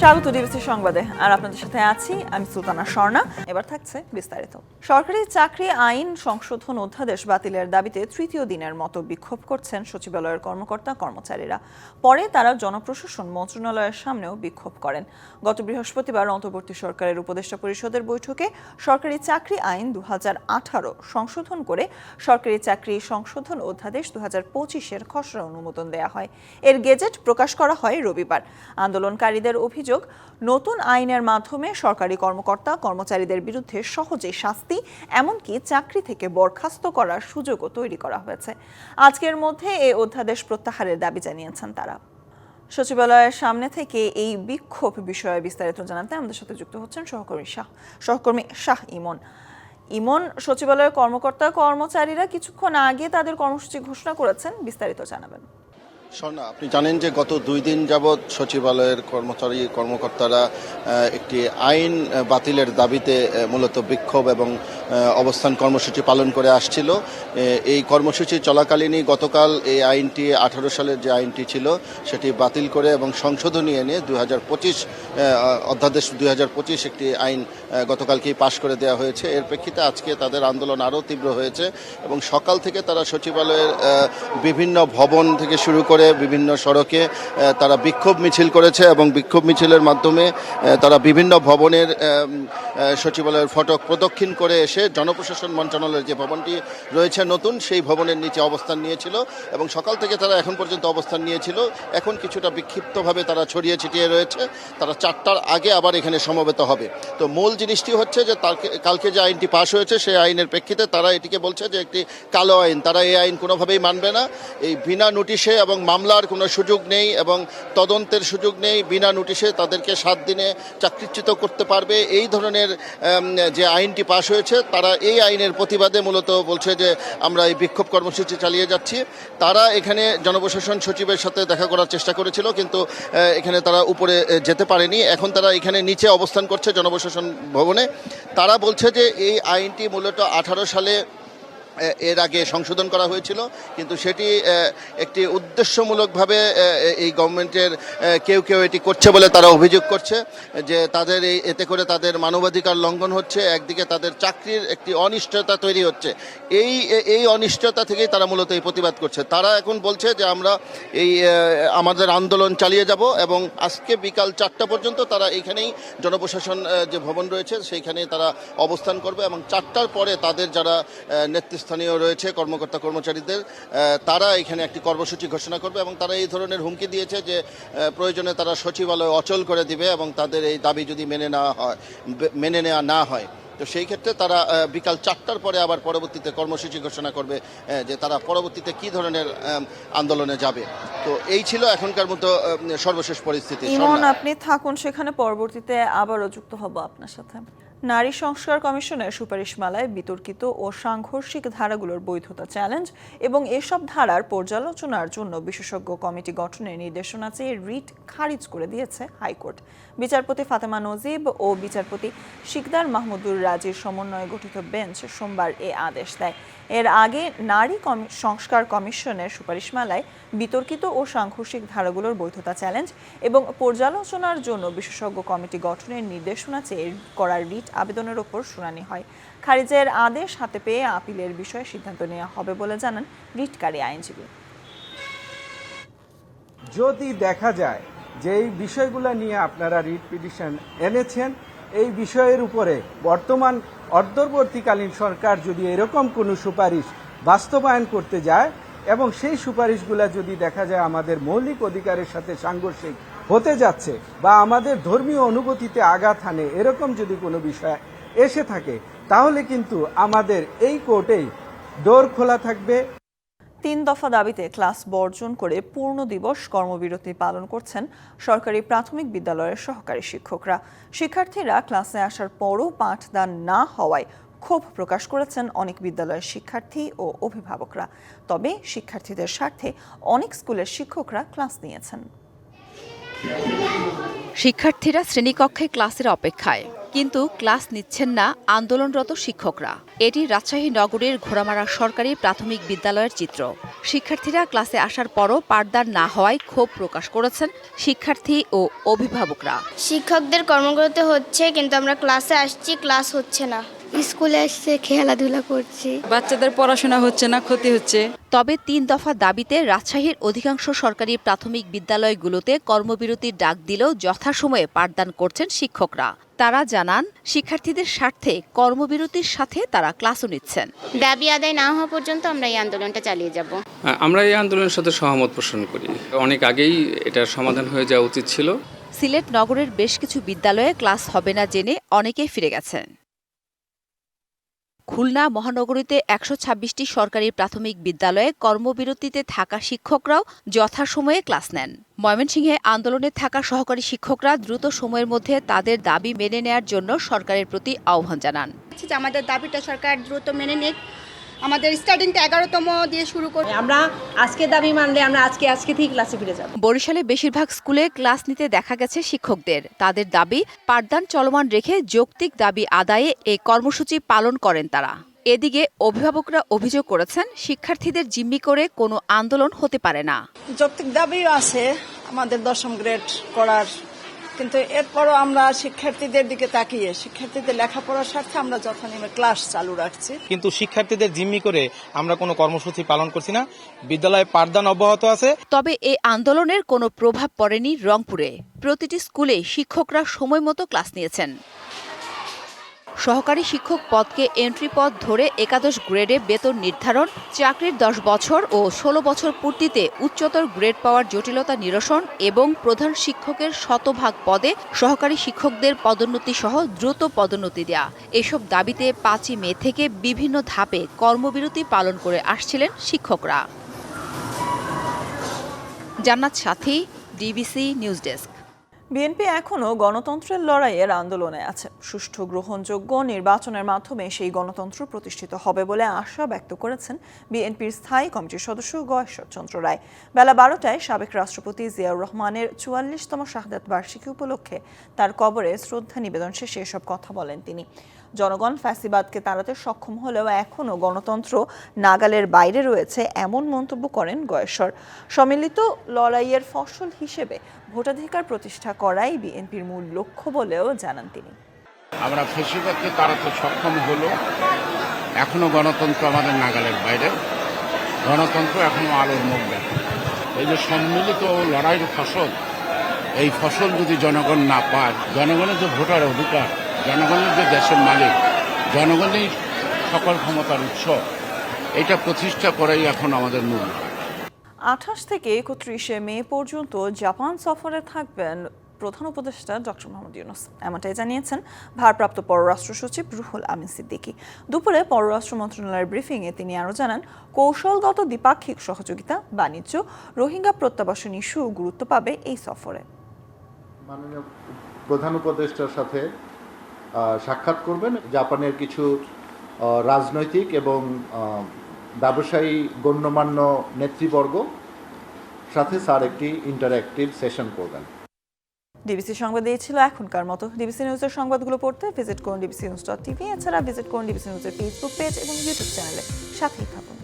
স্বাগত ডিবিসি সংবাদে। আর আপনাদের সাথে আছি আমি সুলতানা স্বর্ণা। এবার থাকছে বিস্তারিত। সরকারি চাকরি আইন সংশোধন অধ্যাদেশ বাতিলের দাবিতে তৃতীয় দিনের মতো বিক্ষোভ করছেন সচিবালয়ের কর্মকর্তা, কর্মচারীরা। পরে তারা জনপ্রশাসন মন্ত্রণালয়ের সামনেও বিক্ষোভ করেন। গত বৃহস্পতিবার অন্তর্বর্তী সরকারের উপদেষ্টা পরিষদের বৈঠকে সরকারি চাকরি আইন দু হাজার আঠারো সংশোধন করে সরকারি চাকরি সংশোধন অধ্যাদেশ দু হাজার পঁচিশের খসড়া অনুমোদন দেওয়া হয়। এর গেজেট প্রকাশ করা হয় রবিবার। আন্দোলনকারীদের অভিযোগ নতুন আইনের মাধ্যমে সরকারি কর্মকর্তা কর্মচারীদের বিরুদ্ধে সহজে শাস্তি, এমনকি চাকরি থেকে বরখাস্ত করার সুযোগও তৈরি করা হয়েছে। আজকের মধ্যে এই অধ্যাদেশ প্রত্যাহারের দাবি জানিয়েছেন তারা। সচিবালয়ের সামনে থেকে এই বিক্ষোভ বিষয়ে বিস্তারিত জানাতে আমাদের সাথে যুক্ত হচ্ছেন সহকর্মী শাহ সহকর্মী শাহ ইমন। ইমন, সচিবালয়ের কর্মকর্তা কর্মচারীরা কিছুক্ষণ আগে তাদের কর্মসূচি ঘোষণা করেছেন, বিস্তারিত জানাবেন। স্বর্ণা, আপনি জানেন যে গত দুই দিন যাবৎ সচিবালয়ের কর্মচারী, কর্মকর্তারা একটি আইন বাতিলের দাবিতে মূলত বিক্ষোভ এবং অবস্থান কর্মসূচি পালন করে আসছিল। এই কর্মসূচি চলাকালীনই গতকাল এই আইনটি, আঠারো সালের যে আইনটি ছিল, সেটি বাতিল করে এবং সংশোধনী এনে দুই হাজার পঁচিশ অধ্যাদেশ দুই হাজার পঁচিশ একটি আইন গতকালকেই পাশ করে দেওয়া হয়েছে। এর প্রেক্ষিতে আজকে তাদের আন্দোলন আরও তীব্র হয়েছে এবং সকাল থেকে তারা সচিবালয়ের বিভিন্ন ভবন থেকে শুরু করে বিভিন্ন সড়কে তারা বিক্ষোভ মিছিল করেছে এবং বিক্ষোভ মিছিলের মাধ্যমে তারা বিভিন্ন ভবনের সচিবালয়ের ফটক প্রদক্ষিণ করে এসে জনপ্রশাসন মন্ত্রণালয়ের যে ভবনটি রয়েছে নতুন, সেই ভবনের নিচে অবস্থান নিয়েছিল এবং সকাল থেকে তারা এখন পর্যন্ত অবস্থান নিয়েছিল। এখন কিছুটা বিক্ষিপ্তভাবে তারা ছড়িয়ে ছিটিয়ে রয়েছে। তারা চারটার আগে আবার এখানে সমবেত হবে। তো মূল জিনিসটি হচ্ছে যে কালকে যে আইনটি পাশ হয়েছে, সেই আইনের প্রেক্ষিতে তারা এটিকে বলছে যে, একটি কালো আইন। তারা এই আইন কোনোভাবেই মানবে না। এই বিনা নোটিশে এবং মামলার কোনো সুযোগ নেই এবং তদন্তের সুযোগ নেই, বিনা নোটিশে তাদেরকে সাত দিনে চাকরিচ্যুত করতে পারবে। এই ধরনের যে আইনটি পাশ হয়েছে, তারা এই আইনের প্রতিবাদে মূলত বলছে যে আমরা এই বিক্ষোভ কর্মসূচি চালিয়ে যাচ্ছি। তারা এখানে জনপ্রশাসন সচিবের সাথে দেখা করার চেষ্টা করেছিল, কিন্তু এখানে তারা উপরে যেতে পারেনি। এখন তারা এখানে নিচে অবস্থান করছে জনপ্রশাসন ভবনে। তারা বলছে যে এই আইনটি মূলত আঠারো সালে এর আগে সংশোধন করা হয়েছিল কিন্তু সেটি একটি উদ্দেশ্যমূলকভাবে এই গভর্নমেন্টের কেউ কেউ এটি করছে বলে তারা অভিযোগ করছে যে তাদের এই এতে করে তাদের মানবাধিকার লঙ্ঘন হচ্ছে একদিকে তাদের চাকরির একটি অনিশ্চয়তা তৈরি হচ্ছে। এই এই অনিশ্চয়তা থেকেই তারা মূলত এই প্রতিবাদ করছে। তারা এখন বলছে যে আমরা এই আমাদের আন্দোলন চালিয়ে যাব এবং আজকে বিকাল চারটা পর্যন্ত তারা এইখানেই জনপ্রশাসন যে ভবন রয়েছে সেইখানেই তারা অবস্থান করবে এবং চারটার পরে তাদের যারা এ, নেতৃস্থানীয় রয়েছে কর্মকর্তা কর্মচারীদের। তারা এখানে একটি কর্মসূচি ঘোষণা করবে এবং তারা এই ধরনের হুমকি দিয়েছে যে প্রয়োজনে তারা সচিবালয় অচল করে দিবে এবং তাদের এই দাবি যদি মেনে নেওয়া হয় মেনে নেওয়া না হয় তো সেই ক্ষেত্রে তারা বিকাল চারটার পরে আবার পরবর্তীতে কর্মসূচি ঘোষণা করবে যে তারা পরবর্তীতে কি ধরনের আন্দোলনে যাবে। তো এই ছিল এখনকার মতো সর্বশেষ পরিস্থিতি। আপনি থাকুন সেখানে পরবর্তীতে আবারও যুক্ত হব আপনার সাথে। নারী সংস্কার কমিশনের সুপারিশমালায় বিতর্কিত ও সাংঘর্ষিক ধারাগুলোর বৈধতা চ্যালেঞ্জ এবং এসব ধারার পর্যালোচনার জন্য বিশেষজ্ঞ কমিটি গঠনের নির্দেশনা চেয়ে রিট খারিজ করে দিয়েছে হাইকোর্ট। বিচারপতি ফাতেমা নজিব ও বিচারপতি শিকদার মাহমুদুর রাজির সমন্বয়ে গঠিত বেঞ্চ সোমবার এ আদেশ দেয়। এর আগে নারী সংস্কার কমিশনের সুপারিশমালায় বিতর্কিত ও সাংঘর্ষিক ধারাগুলোর বৈধতা চ্যালেঞ্জ এবং পর্যালোচনার জন্য বিশেষজ্ঞ কমিটি গঠনের নির্দেশনা চেয়ে করার রিট আবেদনের ওপর শুনানি হয়। খারিজের আদেশ হাতে পেয়ে আপিলের বিষয়ে সিদ্ধান্ত নেওয়া হবে বলে জানান রিটকারী আইনজীবী। যদি দেখা যায় যে এই বিষয়গুলো নিয়ে আপনারা রিট পিটিশন এনেছেন এই বিষয়ের উপরে বর্তমান অন্তর্বর্তীকালীন সরকার যদি এরকম কোনো সুপারিশ বাস্তবায়ন করতে যায় এবং সেই সুপারিশগুলো যদি দেখা যায় আমাদের মৌলিক অধিকারের সাথে সাংঘর্ষিক হতে যাচ্ছে বা আমাদের ধর্মীয় অনুভূতিতে আঘাত হানে এরকম যদি কোনো বিষয় এসে থাকে, তাহলে কিন্তু আমাদের এই কোর্টেই ডোর খোলা থাকবে। তিন দফা দাবিতে ক্লাস বর্জন করে পূর্ণ দিবস কর্মবিরতি পালন করছেন সরকারি প্রাথমিক বিদ্যালয়ের সহকারী শিক্ষকরা। শিক্ষার্থীরা ক্লাসে আসার পরও পাঠদান না হওয়ায় ক্ষোভ প্রকাশ করেছেন অনেক বিদ্যালয়ের শিক্ষার্থী ও অভিভাবকরা। তবে শিক্ষার্থীদের স্বার্থে অনেক স্কুলের শিক্ষকরা ক্লাস নিয়েছেন। শিক্ষার্থীরা শ্রেণীকক্ষে ক্লাসের অপেক্ষায়। কিন্তু ক্লাস নিচ্ছেন না আন্দোলনরত শিক্ষকরা। এটি রাজশাহী নগরীর ঘোড়ামারা সরকারি প্রাথমিক বিদ্যালয়ের চিত্র। শিক্ষার্থীরা ক্লাসে আসার পরও পাঠদান না হওয়ায় ক্ষোভ প্রকাশ করেছেন শিক্ষার্থী ও অভিভাবকরা। শিক্ষকদের কর্মকর্তা হচ্ছে কিন্তু আমরা ক্লাসে আসছি ক্লাস হচ্ছে না। স্কুলে এসে খেলাধুলা করছি। বাচ্চাদের পড়াশোনা হচ্ছে না ক্ষতি হচ্ছে। তবে তিন দফা দাবিতে রাজশাহীর অধিকাংশ সরকারি প্রাথমিক বিদ্যালয়গুলোতে কর্মবিরতির ডাক দিলেও যথাসময়ে পাঠদান করছেন শিক্ষকরা। তারা জানান শিক্ষার্থীদের স্বার্থে কর্মবিরতির সাথে তারা ক্লাসও নিচ্ছেন। দাবি আদায় না হওয়া পর্যন্ত আমরা এই আন্দোলনটা চালিয়ে যাব। আমরা এই আন্দোলনের সাথে সহমত পোষণ করি। অনেক আগেই এটার সমাধান হয়ে যাওয়া উচিত ছিল। সিলেট নগরের বেশ কিছু বিদ্যালয়ে ক্লাস হবে না জেনে অনেকেই ফিরে গেছেন। খুলনা মহানগরীতে একশো ছাব্বিশটি সরকারি প্রাথমিক বিদ্যালয়ে কর্মবিরতিতে থাকা শিক্ষকরাও যথাসময়ে ক্লাস নেন। ময়মনসিংহে আন্দোলনে থাকা সহকারী শিক্ষকরা দ্রুত সময়ের মধ্যে তাদের দাবি মেনে নেয়ার জন্য সরকারের প্রতি আহ্বান জানান। আমাদের দাবিটা সরকার দ্রুত মেনে নিক আমাদের স্টার্টিংটা এগারোতম দিয়ে শুরু করব আমরা আজকে দাবি মানলে আমরা আজকে আজকে থেকে ক্লাসে ফিরে যাব। বরিশালে বেশিরভাগ স্কুলে ক্লাস নিতে দেখা গেছে শিক্ষকদের। তাদের দাবি পাঠদান চলমান রেখে যৌক্তিক দাবি আদায়ে এই কর্মসূচি পালন করেন তারা। এদিকে অভিভাবকরা অভিযোগ করেছেন শিক্ষার্থীদের জিম্মি করে কোনো আন্দোলন হতে পারে না। যৌক্তিক দাবিও আছে আমাদের দশম গ্রেড করার কিন্তু এরপরও আমরা শিক্ষার্থীদের দিকে তাকিয়ে শিক্ষার্থীদের লেখাপড়ার স্বার্থে আমরা যথানিমে ক্লাস চালু রাখছি। কিন্তু শিক্ষার্থীদের জিম্মি করে আমরা কোনো কর্মসূচি পালন করছি না। বিদ্যালয়ে পাঠদান অব্যাহত আছে। তবে এই আন্দোলনের কোনো প্রভাব পড়েনি রংপুরে। প্রতিটি স্কুলে শিক্ষকরা সময় মতো ক্লাস নিয়েছেন। সহকারী শিক্ষক পদকে এন্ট্রি পদ ধরে একাদশ গ্রেডে বেতন নির্ধারণ, চাকরির দশ বছর ও ষোলো বছর পূর্তিতে উচ্চতর গ্রেড পাওয়ার জটিলতা নিরসন এবং প্রধান শিক্ষকের শতভাগ পদে সহকারী শিক্ষকদের পদোন্নতি সহ দ্রুত পদোন্নতি দেয়া। এসব দাবিতে পাঁচই মে থেকে বিভিন্ন ধাপে কর্মবিরতি পালন করে আসছিলেন শিক্ষকরা। জান্নাত সাথী ডিবিসি নিউজ ডেস্ক বিএনপি এখনও গণতন্ত্রের লড়াইয়ের আন্দোলনে আছে। সুষ্ঠু, গ্রহণযোগ্য নির্বাচনের মাধ্যমে সেই গণতন্ত্র প্রতিষ্ঠিত হবে বলে আশা ব্যক্ত করেছেন বিএনপির স্থায়ী কমিটির সদস্য গয়েশ্বর চন্দ্র রায়। বেলা বারোটায় সাবেক রাষ্ট্রপতি জিয়াউর রহমানের চুয়াল্লিশতম শাহাদাত বার্ষিকী উপলক্ষে তার কবরে শ্রদ্ধা নিবেদন শেষে এসব কথা বলেন তিনি। জনগণ ফ্যাসিবাদকে তাড়াতে সক্ষম হলেও এখনও গণতন্ত্র নাগালের বাইরে রয়েছে এমন মন্তব্য করেন গয়েশ্বর। সম্মিলিত লড়াইয়ের ফসল হিসেবে ভোটাধিকার প্রতিষ্ঠা করাই বিএনপির মূল লক্ষ্য বলেও জানান তিনি। আমরা ফেসিবাদকে তাড়াতে সক্ষম হলো, এখনও গণতন্ত্র আমাদের নাগালের বাইরে। গণতন্ত্র এখনও আলোর মুখ দেখে। এই যে সম্মিলিত লড়াইয়ের ফসল, এই ফসল যদি জনগণ না পায়, জনগণের যে ভোটার অধিকার, জনগণের যে দেশের মালিক জনগণই সকল ক্ষমতার উৎস, এটা প্রতিষ্ঠা করাই এখন আমাদের মূল। আঠাশ থেকে একত্রিশে মে পর্যন্ত জাপান সফরে থাকবেন প্রধান উপদেষ্টা ডক্টর মোহাম্মদ ইউনুস। এমনটাই জানিয়েছেন ভারপ্রাপ্ত পররাষ্ট্র সচিব রুহুল আমিন সিদ্দিকী। দুপুরে পররাষ্ট্র মন্ত্রণালয়ের ব্রিফিংয়ে তিনি আরও জানান, কৌশলগত দ্বিপাক্ষিক সহযোগিতা, বাণিজ্য, রোহিঙ্গা প্রত্যাবাসন ইস্যু গুরুত্ব পাবে এই সফরে। প্রধান উপদেষ্টার সাথে সাক্ষাৎ করবেন জাপানের কিছু রাজনৈতিক এবং ব্যবসায়ী গণ্যমান্য নেতৃবর্গ সাথে স্যার একটি ইন্টারঅ্যাক্টিভ সেশন করবেন। ডিবিসি সংবাদ এই ছিল এখনকার মতো। ডিবিসি নিউজের সংবাদগুলো পড়তে ভিজিট করুন ডিবিসি নিউজ ডট টিভি, এছাড়া ভিজিট করুন ডিবিসি নিউজের ফেসবুক পেজ এবং ইউটিউব চ্যানেলে সাথেই থাকুন।